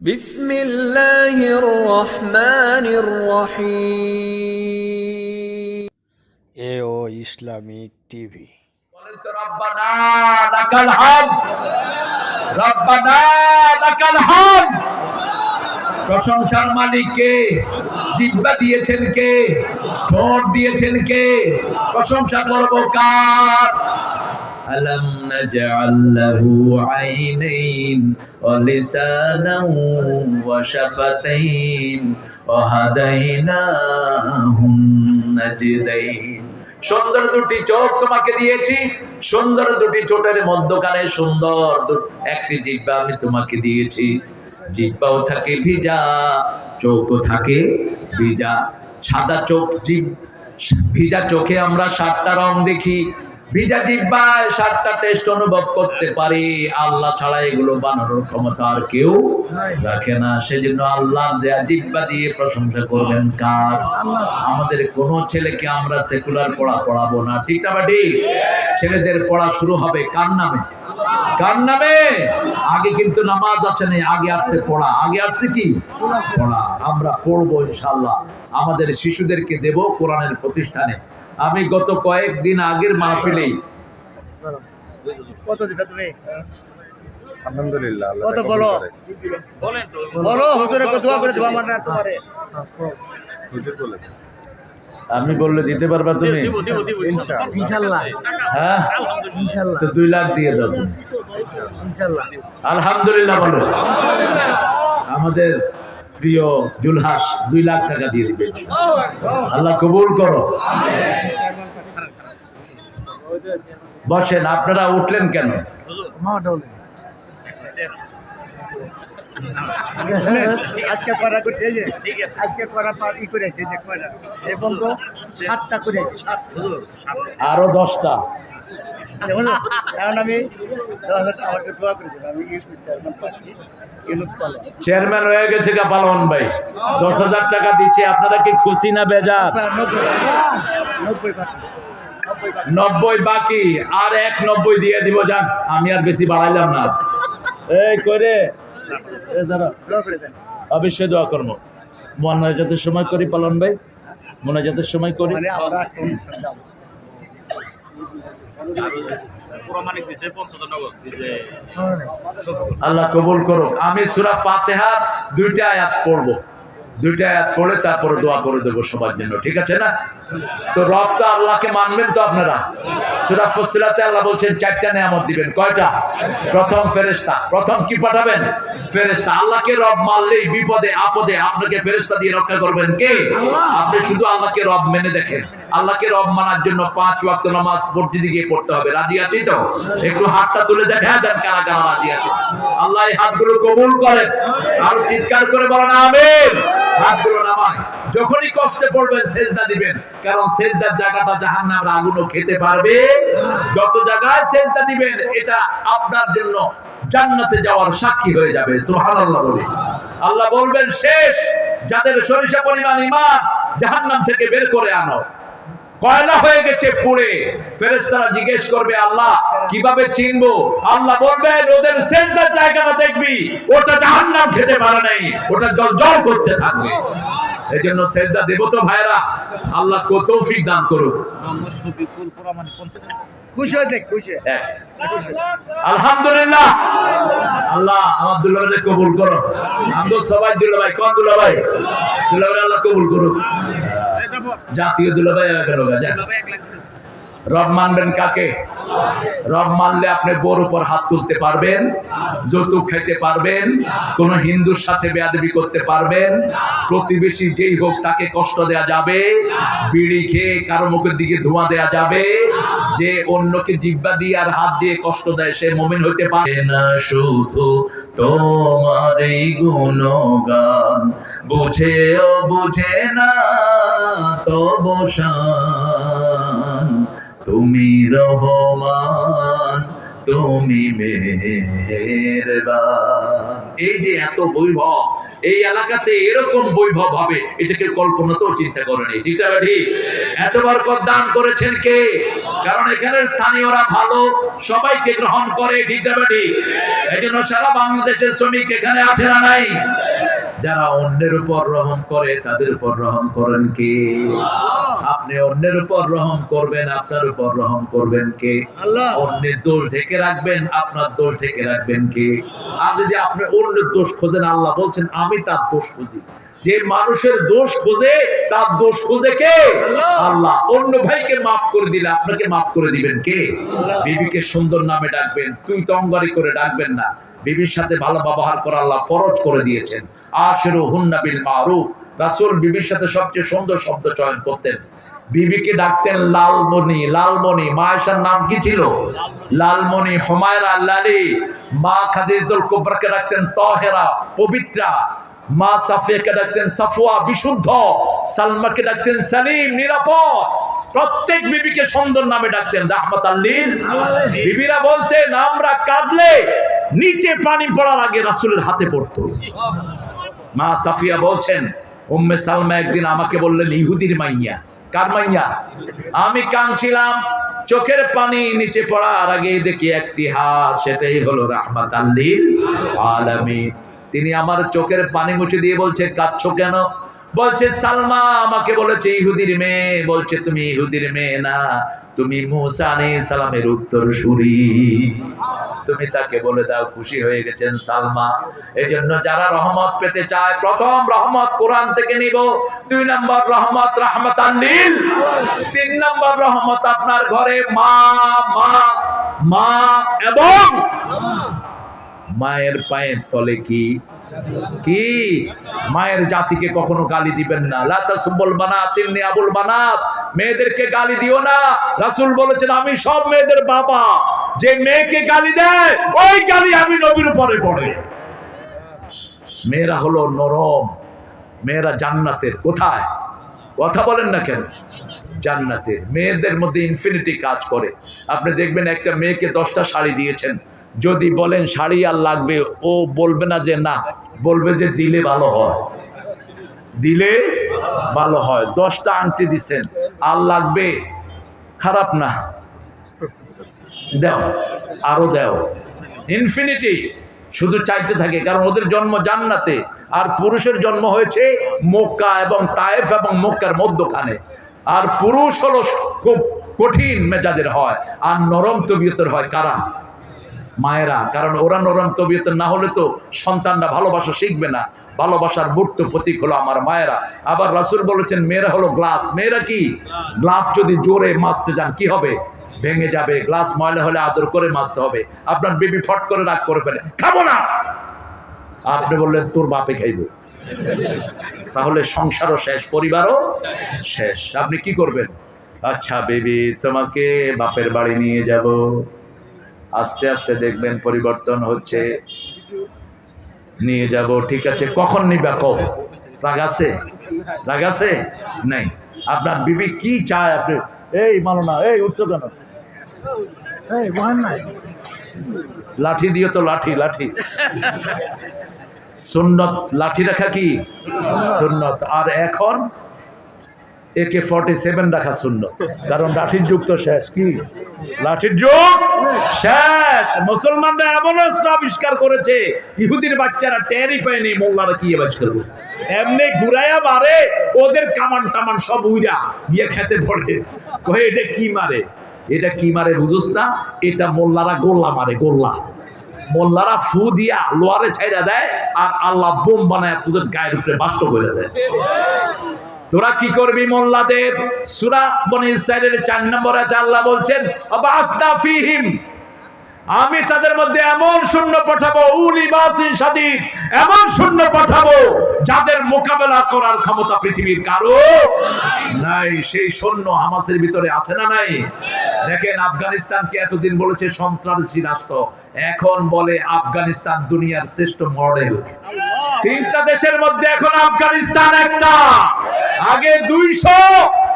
বিসমিল্লাহির রহমানির রহিম। এ ও Islamic TV. বলেন তো রব্বানা লাকাল হামদ রব্বানা লাকাল হামদ প্রশংসার মালিক কে জিব্বা দিয়েছেন কে? ঠোঁট দিয়েছেন কে? প্রশংসা করব কার? ألم نجعل له عينين ولسانا وشفتين وهديناه النجدين সুন্দর দুটি চোখ তোমাকে দিয়েছি সুন্দর দুটি ঠোঁটের মধ্যখানে সুন্দর দু- একটি জিব্বা আমি তোমাকে দিয়েছি জিব্বাও থাকে ভিজা চোখও থাকে ভিজা সাদা চোখ জিভ ভিজা চোখে আমরা সাতটা রং দেখি ভিজা জিব্বায় সাতটা টেস্ট অনুভব করতে পারি আল্লাহ ছাড়া এগুলো বানানোর ক্ষমতা আর কেউ রাখে না। সেজন্য আল্লাহ দেয়া জিব্বা দিয়ে প্রশংসা করবেন কার? আমাদের কোন ছেলেকে আমরা সেকুলার পড়া পড়াবো না। ঠিক না বা ঠিক? ছেলেদের পড়া শুরু হবে কার নামে? কার নামে? আগে কিন্তু নামাজ আছে না আগে আসছে পড়া। আগে আসছে কি? পড়া। আমরা পড়ব ইনশাল্লাহ আমাদের শিশুদেরকে দেব কোরআনের প্রতিষ্ঠানে। আমি গত কয়েকদিন আগের মাহফিলেই। কত দিতা তুমি? আলহামদুলিল্লাহ কত বলো? বলো হুজুরে দোয়া করে দেবো আমার তোমারে। হুজুর বলেন আমি বললে দিতে পারবা তুমি? ইনশাআল্লাহ। ইনশাআল্লাহ। হ্যাঁ? ইনশাআল্লাহ। তো দুই লাখ দিয়ে দাও তুমি। ইনশাআল্লাহ। আলহামদুলিল্লাহ বলো। আমাদের প্রিয় জুলহাস দুই লাখ টাকা দিয়ে দিবে। আল্লাহ কবুল করো। বসেন আপনারা উঠলেন কেন? আজকে করা করছে যে আজকে করা পা ই করেছে যে কয়টা? এই সাতটা করেছে আরও দশটা। কারণ আমি দশ হাজার টাকা আমাকে দোয়া করে আমি ইউজ চেয়ারম্যান পাচ্ছি চেয়ারম্যান হয়ে গেছে গা পালন ভাই। দশ হাজার টাকা দিচ্ছে আপনারা কি খুশি না বেজার? নব্বই বাকি আর এক নব্বই দিয়ে দিব যান। আমি আর বেশি বাড়াইলাম না। এই করে অবশ্যই দোয়া করব। মোনাজাতের সময় করি পালন ভাই। মোনাজাতের সময় করি। আল্লাহ কবুল করুক। আমি সুরা ফাতেহা দুইটা আয়াত পড়ব। দুইটা আয়াত পড়ে তারপরে দোয়া করে দেবো সবার জন্য, ঠিক আছে না? তো রব তো আল্লাহকে মানবেন তো আপনারা? সুরা ফসিলাতে আল্লাহ বলছেন, চারটা নেয়ামত দিবেন। কয়টা? প্রথম ফেরেশতা। প্রথম কি পাঠাবেন? ফেরেশতা। আল্লাহকে রব মানলেই বিপদে, আপদে আপনাকে ফেরেশতা দিয়ে রক্ষা করবেন কে? আপনি শুধু আল্লাহকে রব মেনে দেখেন। আল্লাহকে রব মানার জন্য পাঁচ ওয়াক্ত নামাজ মসজিদে গিয়ে পড়তে হবে। রাজি আছি তো? একটু হাতটা তুলে দেখা দেন কারা কারা রাজি আছে। আল্লাহ এই হাতগুলো কবুল করেন। আর চিৎকার করে বলেন, আমিন। হাতগুলো নামায়। যখনই কষ্টে পড়বেন, সেজদা দিবেন। কারণ সেজদার জায়গাটা আগুনও খেতে পারবে। যত জায়গায় সেজদা দিবেন, এটা আপনার জন্য জান্নাতে যাওয়ার সাক্ষী হয়ে যাবে। বলে। আল্লাহ বলবেন, শেষ। যাদের সরিষা পরিমাণ ইমান, জাহান্নাম থেকে বের করে আনো। কয়লা হয়ে গেছে পুড়ে। ফেরেশতারা জিজ্ঞেস করবে আল্লাহ কীভাবে চিনবো? আল্লাহ বলবেন ওদের সেজদার জায়গাটা দেখবি ওটা জাহান্নাম খেতে পারে নাই ওটা জল জল করতে থাকবে। এই জন্য সেজদা দেব তো ভাইরা আল্লাহ কত তৌফিক দান করুক। খুশি হয়েছে খুশি আলহামদুলিল্লাহ। আল্লাহ আমার দুল্লা কবুল করো। আমগো সবাই দুল্লা ভাই কোন দুল্লা ভাই আল্লাহ কবুল করুক। জাতীয় দুল্লা ভাই গেল যা রব মানবেন কাকে? রব মানলে আপনি বোর উপর হাত তুলতে পারবেন, যৌতুক খেতে পারবেন, কোন হিন্দুর সাথে বেয়াদবি করতে পারবেন, প্রতিবেশী যেই হোক তাকে কষ্ট দেয়া যাবে, বিড়ি খেয়ে কারও মুখের দিকে ধোঁয়া দেয়া যাবে, যে অন্যকে জিব্বা দিয়ে আর হাত দিয়ে কষ্ট দেয়, সে মমিন হইতে পারে না। শুধু তোমার এই গুণগান, বুঝেও বুঝে না তব শান। তুমি রহমান, তুমি মেহেরবান। এই যে এত বৈভব, এই এলাকাতে এরকম বৈভব হবে, এটাকে কল্পনাতেও চিন্তা করেনি ঠিক না ঠিক? এত বরকত দান করেছেন কে? কারণ এখানে স্থানীয়রা ভালো, সবাইকে গ্রহণ করে, ঠিক না ঠিক? এই জন্য সারা বাংলাদেশের শ্রমিক এখানে আছে না নাই? যারা অন্যের উপর রহম করে তাদের উপর রহম করেন কে? আপনি অন্যের উপর রহম করবেন আপনার উপর রহম করবেন কে? আল্লাহ। অন্যের দোষ ঢেকে রাখবেন আপনার দোষ ঢেকে রাখবেন কে? আর যদি আপনি অন্যের দোষ খোঁজেন আল্লাহ বলছেন আমি তার দোষ খুঁজি। যে মানুষের দোষ খোঁজে তার দোষ খোঁজে কে? আল্লাহ। অন্য ভাইকে মাফ করে দিলে আপনাকে মাফ করে দিবেন কে? বিবিকে সুন্দর নামে ডাকবেন তুই তঙ্গারি করে ডাকবেন না। বিবির সাথে ভালো ব্যবহার করা আল্লাহ ফরজ করে দিয়েছেন। আশেরু হুন্না বিল মারুফ। রাসূল বিবির সাথে সবচেয়ে সুন্দর শব্দ চয়ন করতেন। বিবিকে ডাকতেন, লালমণি লালমণি, মায়েশার নাম কি ছিল? লালমণি, হুমায়রা, লালি। মা খাদিজাতুল কুবরাকে ডাকতেন, তহেরা, পবিত্রা। মা সাফিয়াকে ডাকতেন, সাফওয়া, বিশুদ্ধ। সালমাকে ডাকতেন, সালিম, নিরাপদ। প্রত্যেক বিবিকে সুন্দর নামে ডাকতেন, রাহমাত আল্লিল বিবিরা বলতেন, আমরা কাঁদলে নিচে পানি পড়ার আগে রাসূলের হাতে পড়তো। মা সাফিয়া বলছেন, উম্মে সালমা একদিন আমাকে বললেন, ইহুদির মাইয়া। কার মাইয়া? আমি কাঁদছিলাম, চোখের পানি নিচে পড়ার আগে দেখি একটি হাত সেটাই হলো রাহমাত আল্লিল আলামিন। তিনি আমার চোখের পানি মুছে দিয়ে বলছে, কাঁদছো কেন? বলছে, সালমা আমাকে বলেছে, ইহুদির মেয়ে। বলছে, তুমি ইহুদির মেয়ে না, তুমি মুসা আলাইহিস সালামের উত্তর সুরি তুমি তাকে বলে দাও, খুশি হয়ে গেছেন সালমা। এই জন্য যারা রহমত পেতে চায়, প্রথম রহমত কোরআন থেকে নিব। দুই নম্বর রহমত রহমত আল্লিল তিন নম্বর রহমত আপনার ঘরে মা মা মা এবং মায়ের পায়ের তলে কি? কি? মায়ের জাতিকে কখনো গালি দিবেন না। লাতাসুবুল বানাত তিন্নি আবুল বানাত মেয়েদেরকে গালি দিও না। রাসূল বলেছেন, আমি সব মেয়েদের বাবা। যে মেয়েকে গালি দেয়, ওই গালি আমি নবীর উপরে পড়ে। মেয়েরা হলো নরম। মেয়েরা জান্নাতের। কোথায়? কথা বলেন না কেন? জান্নাতের। মেয়েদের মধ্যে ইনফিনিটি কাজ করে। আপনি দেখবেন একটা মেয়েকে দশটা শাড়ি দিয়েছেন। যদি বলেন শাড়ি আর লাগবে, ও বলবে না যে না, বলবে যে দিলে ভালো হয়। দিলে ভালো হয়। দশটা আংটি দিছেন, আর লাগবে, খারাপ না। দাও, আরও দেও। ইনফিনিটি শুধু চাইতে থাকে, কারণ ওদের জন্ম জান্নাতে, আর পুরুষের জন্ম হয়েছে মক্কা এবং তায়েফ এবং মক্কার মধ্যখানে। আর পুরুষ হলো খুব কঠিন মেজাজের হয়, আর নরম তবিয়তের হয়। কারা? মায়েরা, কারণ ওরা নরম তবিয়তের না হলে তো সন্তানরা ভালোবাসা শিখবে না। ভালোবাসার মূর্ত প্রতীক হলো আমার মায়েরা। আবার রাসূল বলেছেন, মেয়েরা হলো গ্লাস। মেয়েরা কি? গ্লাস যদি জোরে মাজতে যান, কি হবে? ভেঙে যাবে। গ্লাস ময়লা হলে আদর করে মাজতে হবে। আপনার বেবি ফট করে রাগ করে ফেলে, খাব না! আপনি বললেন, তোর বাপে খাইব। তাহলে সংসারও শেষ, পরিবারও শেষ। আপনি কি করবেন? আচ্ছা বেবি, তোমাকে বাপের বাড়ি নিয়ে যাব। আস্তে আস্তে দেখবেন পরিবর্তন হচ্ছে। নিয়ে যাব ঠিক আছে। কখন নিবা কও? রাগ আছে? রাগ আছে? নেই। আপনার বিবি কি চায় আপনি? এই মানো না এই উঠছো কেন? লাঠি দিও তো লাঠি লাঠি। সুন্নত লাঠি রাখা কি? সুন্নত। আর এখন? একে ফর্টি সেভেন রাখা শূন্য। কারণ লাঠির যুগ তো শেষ, কি? লাঠির যুগ শেষ। মুসলমানরা এমন আবিষ্কার করেছে, ইহুদির বাচ্চারা টেরই পায়নি, মোল্লারা কি আবিষ্কার করছে এমনি ঘুরাইয়া মারে, ওদের কামান টামান সব উইরা গিয়ে খেতে পড়ে। কয়ে, এটা কি মারে? এটা কি মারে বুঝোস না? এটা মোল্লারা গোল্লা মারে, গোল্লা। মোল্লারা ফু দিয়া লোয়ারে ছাইরা দেয় আর আল্লাহ বোম বানায় তোদের গায়ের উপরে বাস্ত করে দেয়। তোরা কি করবি মোল্লাদের? সুরা বনে ইসরায়েলের চার নম্বর আছে আল্লাহ বলছেন ফিহিম। আমি তাদের মধ্যে এমন শূন্য পাঠাবো, উলি বাসিন সাদিদ এমন শূন্য পাঠাবো যাদের মোকাবেলা করার ক্ষমতা পৃথিবীর কারও নাই, সেই সৈন্য হামাসের ভিতরে আছে না নাই? দেখেন আফগানিস্তানকে এতদিন বলেছে, সন্ত্রাসী রাষ্ট্র। এখন বলে আফগানিস্তান দুনিয়ার শ্রেষ্ঠ মডেল। তিনটা দেশের মধ্যে এখন আফগানিস্তান একটা। আগে দুইশো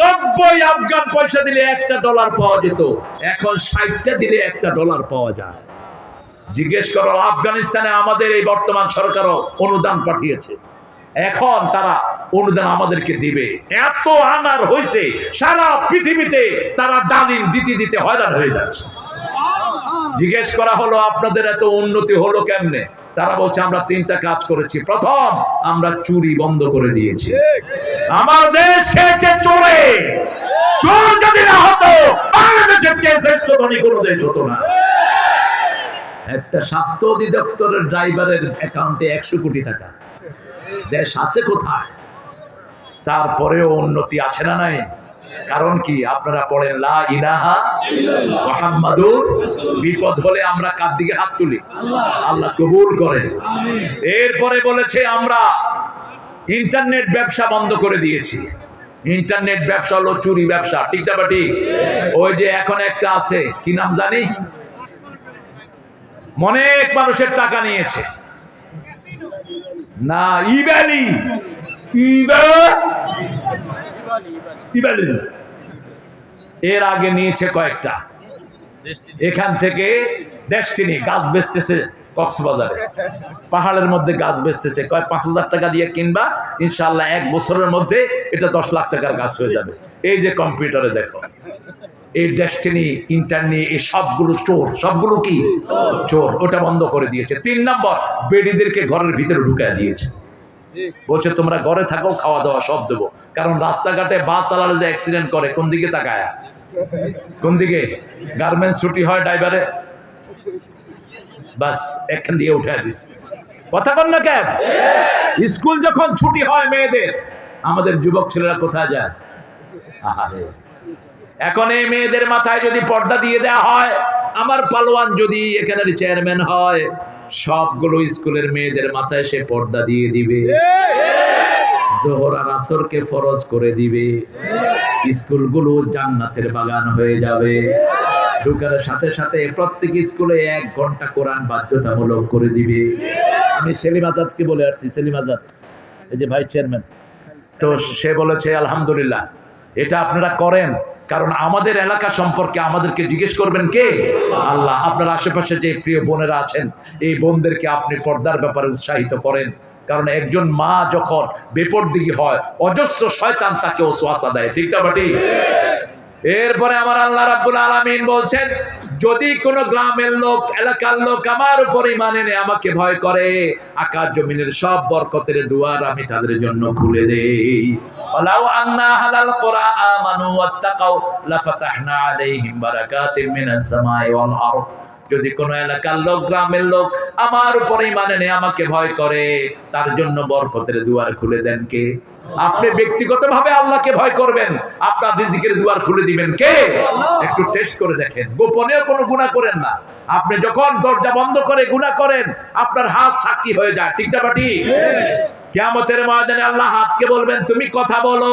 নব্বই আফগান পয়সা দিলে একটা ডলার পাওয়া যেত। এখন ষাটটা দিলে একটা ডলার পাওয়া যায়। জিজ্ঞেস করো, আফগানিস্তানে আমাদের এই বর্তমান সরকারও অনুদান পাঠিয়েছে? এখন তারা অনুদান আমাদেরকে দিবে। এত আনার হয়েছে সারা পৃথিবীতে তারা ডালিম দিতে দিতে হয়রান হয়ে যাচ্ছে। জিজ্ঞেস করা হলো, আপনাদের এত উন্নতি হলো কেমনে? তারা বলছে, আমরা তিনটা কাজ করেছি। প্রথম, আমরা চুরি বন্ধ করে দিয়েছি। আমার দেশ খেয়েছে চোরে। চোর যদি না হতো শ্রেষ্ঠ কোনো দেশ হতো না। একটা স্বাস্থ্য অধিদপ্তরের ড্রাইভারের অ্যাকাউন্টে একশো কোটি টাকা। দেশ আছে কোথায়? তারপরেও উন্নতি আছে না নাই? কারণ কি? আপনারা পড়েন লা ইলাহা মোহাম্মদুর বিপদ হলে আমরা কার দিকে হাত তুলি? আল্লাহ কবুল করেন। এরপরে বলেছে আমরা, ইন্টারনেট ব্যবসা বন্ধ করে দিয়েছি। ইন্টারনেট ব্যবসা হলো চুরি ব্যবসা, ঠিক না ঠিক? ওই যে এখন একটা আছে, কি নাম জানি? অনেক মানুষের টাকা নিয়েছে। না ইব্যালি ইবা- ইব্যালি এর আগে নিয়েছে কয়েকটা। এখান থেকে ডেস্টিনি গাছ বেচতেছে কক্সবাজারে। পাহাড়ের মধ্যে গাছ বেচতেছে। কয়, পাঁচ হাজার টাকা দিয়ে কিনবা ইনশাল্লাহ এক বছরের মধ্যে এটা দশ লাখ টাকার গাছ হয়ে যাবে। এই যে কম্পিউটারে দেখো। এই ডেস্টিনি ইন্টারনি এই সবগুলো চোর। সবগুলো কি? চোর। ওটা বন্ধ করে দিয়েছে। তিন নম্বর, বেডিদেরকে ঘরের ভিতরে ঢুকায় দিয়েছে। বলছে, তোমরা ঘরে থাকো খাওয়া দাওয়া সব দেবো। কারণ রাস্তাঘাটে বাস চালালে যে অ্যাক্সিডেন্ট করে, কোন দিকে তাকায় কোন দিকে? গার্মেন্টস ছুটি হয় ড্রাইভারে বাস এখান দিয়ে উঠে দিস। কথা কন না কেন? স্কুল যখন ছুটি হয় মেয়েদের, আমাদের যুবক ছেলেরা কোথায় যায়? আহারে! এখন এই মেয়েদের মাথায় যদি পর্দা দিয়ে দেওয়া হয়, আমার পালোয়ান যদি এখানের চেয়ারম্যান হয়, সবগুলো স্কুলের মেয়েদের মাথায় সে পর্দা দিয়ে দিবে। জোহর আসরকে ফরজ করে দিবে। স্কুলগুলো জান্নাতের বাগান হয়ে যাবে। ঢুকার সাথে সাথে প্রত্যেক স্কুলে এক ঘণ্টা কোরআন বাধ্যতামূলক করে দিবে। আমি সেলিম আজাদকে বলে আসছি, সেলিম আজাদ, এই যে ভাইস চেয়ারম্যান তো সে বলেছে, আলহামদুলিল্লাহ, এটা আপনারা করেন। কারণ আমাদের এলাকা সম্পর্কে আমাদেরকে জিজ্ঞেস করবেন কে? আল্লাহ। আপনার আশেপাশে যে প্রিয় বোনেরা আছেন, এই বোনদেরকে আপনি পর্দার ব্যাপারে উৎসাহিত করেন। কারণ একজন মা যখন বেপরদিগি হয়, অজস্র শয়তান তাকে ওসোয়াসা দেয়। ঠিক না বাটি এরপরে আমার আল্লাহ রাব্বুল আলামিন বলছেন, যদি কোনো গ্রামের লোক, এলাকার লোক আমার উপর মানে আমাকে ভয় করে, আকাশ জমিনের সব বরকতের দুয়ার আমি তাদের জন্য খুলে দেই। ওয়ালাউ আন্না হালাল কুরা আমানু ওয়াত্তাকাউ, লাফাতাহনা আলাইহিম বারাকাতিম মিনাস সামাই ওয়াল আরদ। যদি কোনো এলাকার লোক গ্রামের লোক আমার উপরে ইমান এনে আমাকে ভয় করে তার জন্য বরকতের দুয়ার খুলে দেন কে? আপনি ব্যক্তিগতভাবে আল্লাহকে ভয় করবেন আপনার রিজিকের দুয়ার খুলে দিবেন কে? একটু টেস্ট করে দেখেন। গোপনেও কোনো গুণা করেন না। আপনি যখন দরজা বন্ধ করে গুণা করেন আপনার হাত সাক্ষী হয়ে যায়। ঠিক না বাটি কেমতের ময়দানে আল্লাহ হাতকে বলবেন তুমি কথা বলো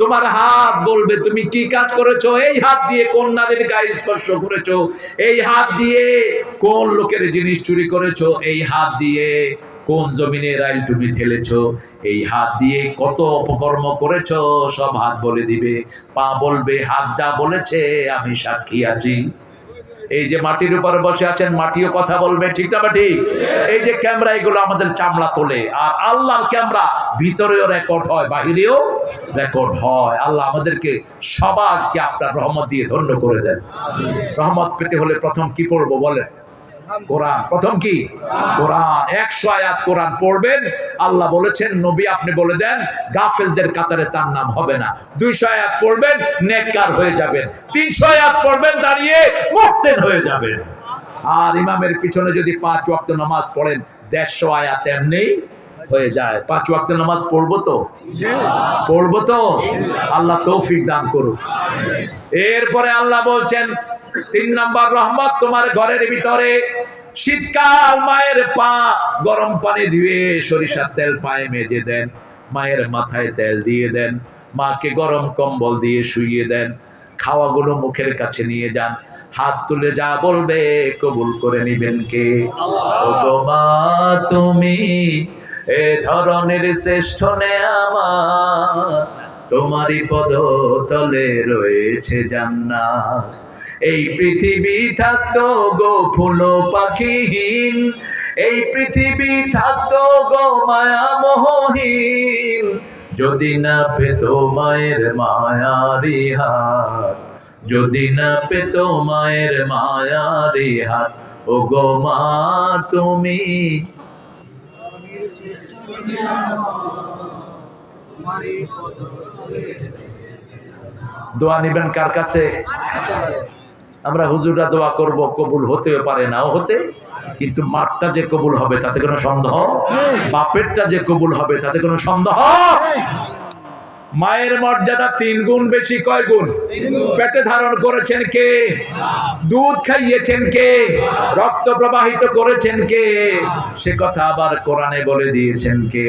তোমার হাত বলবে, তুমি কি কাজ করেছ? এই হাত দিয়ে কোন নারীর গায়ে স্পর্শ করেছ? এই হাত দিয়ে কোন লোকের জিনিস চুরি করেছ? এই হাত দিয়ে কোন জমিনে রাইল তুমি ঠেলেছ? এই হাত দিয়ে কত অপকর্ম করেছ? সব হাত বলে দিবে। পা বলবে, হাত যা বলেছে, আমি সাক্ষী আছি। এই যে মাটির উপরে বসে আছেন, মাটিও কথা বলবে, ঠিক না ঠিক? এই যে ক্যামেরা, এগুলো আমাদের চামড়া তোলে। আর আল্লাহর ক্যামেরা ভিতরেও রেকর্ড হয়, বাহিরেও রেকর্ড হয়। আল্লাহ আমাদেরকে সবাইকে আপনার রহমত দিয়ে ধন্য করে দেন। রহমত পেতে হলে প্রথম কি করব বলেন? কোরআন। প্রথম কি? কোরআন। একশো আয়াত কোরআন পড়বেন। আল্লাহ বলেছেন, নবী আপনি বলে দেন, গাফেলদের কাতারে তার নাম হবে না। দুইশো আয়াত পড়বেন, নেককার হয়ে যাবেন। তিনশো আয়াত পড়বেন, দাঁড়িয়ে মুহসেন হয়ে যাবেন। আর ইমামের পিছনে যদি পাঁচ ওয়াক্ত নামাজ পড়েন, দেড়শো আয়াত এমনি হয়ে যায়। পাঁচ ওয়াক্ত নামাজ পড়ব তো? পড়ব তো? আল্লাহ তৌফিক দান করুক। এরপরে আল্লাহ বলছেন তিন নম্বর রহমত তোমার ঘরের ভিতরে। শীতকাল মায়ের পা গরম পানি ধুয়ে সরিষার তেল পায়ে মেজে দেন। মায়ের মাথায় তেল দিয়ে দেন। মাকে গরম কম্বল দিয়ে শুইয়ে দেন। খাওয়াগুলো মুখের কাছে নিয়ে যান। হাত তুলে যা বলবে কবুল করে নিবেন কে? মা তুমি এ ধরনের শ্রেষ্ঠ নে আমার তোমারই পদ তলে রয়েছে জান্নাত। এই পৃথিবী থাকতো গো ফুল পাখিহীন। এই পৃথিবী থাকতো গো মায়া মোহহীন। যদি না পেত মায়ের মায়ারি হাত, যদি না পেত মায়ের মায়ারি হাত, ও গো মা তুমি। দোয়া নিবেন কার কাছে? আমরা হুজুরা দোয়া করব, কবুল হতে পারে, নাও হতে। কিন্তু মাঠটা যে কবুল হবে, তাতে কোনো সন্দেহ? বাপেরটা যে কবুল হবে, তাতে কোনো সন্দেহ? মায়ের মর্যাদা তিন গুণ বেশি কয় গুণ? পেটে ধারণ করেছেন কে? দুধ খাইয়েছেন কে? রক্ত প্রবাহিত করেছেন কে? সে কথা আবার কোরআনে বলে দিয়েছেন কে?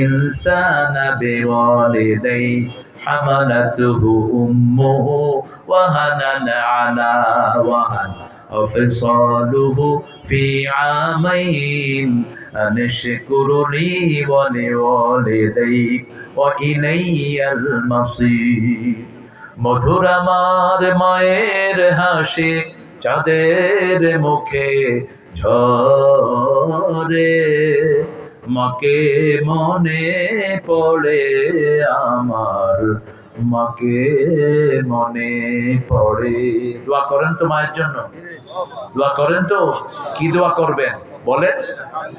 ইনসানা বিওয়ালিদাই। حملته أمه وهنا على وهن وفصاله في عامين أن اشكر لي ولوالديك وإلي المصير মধুর আমার মায়ের হাসি চাঁদের মুখে ঝরে মাকে মনে পড়ে আমার। মাকে মনে পড়ে। দোয়া করেন তো মায়ের জন্য। দোয়া করেন তো? কি দোয়া করবেন? বলেন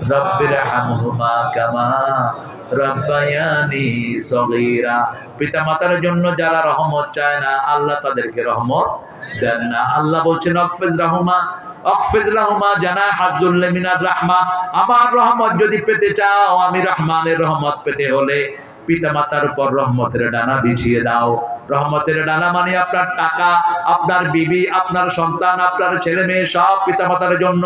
রব্বির হামহুমা কামা রব্বায়ানি সগীরা। পিতা মাতার জন্য যারা রহমত চায় না, আল্লাহ তাদেরকে রহমত দেন না। আল্লাহ বলছেন, অকফিজ রাহুমা। আমার রহমত যদি পেতে চাও, আমি রহমানের রহমত পেতে হলে পিতামাতার উপর রহমতের ডানা বিছিয়ে দাও। রহমতের ডানা মানে আপনার টাকা, আপনার বিবি, আপনার সন্তান, আপনার ছেলে মেয়ে সব পিতা মাতার জন্য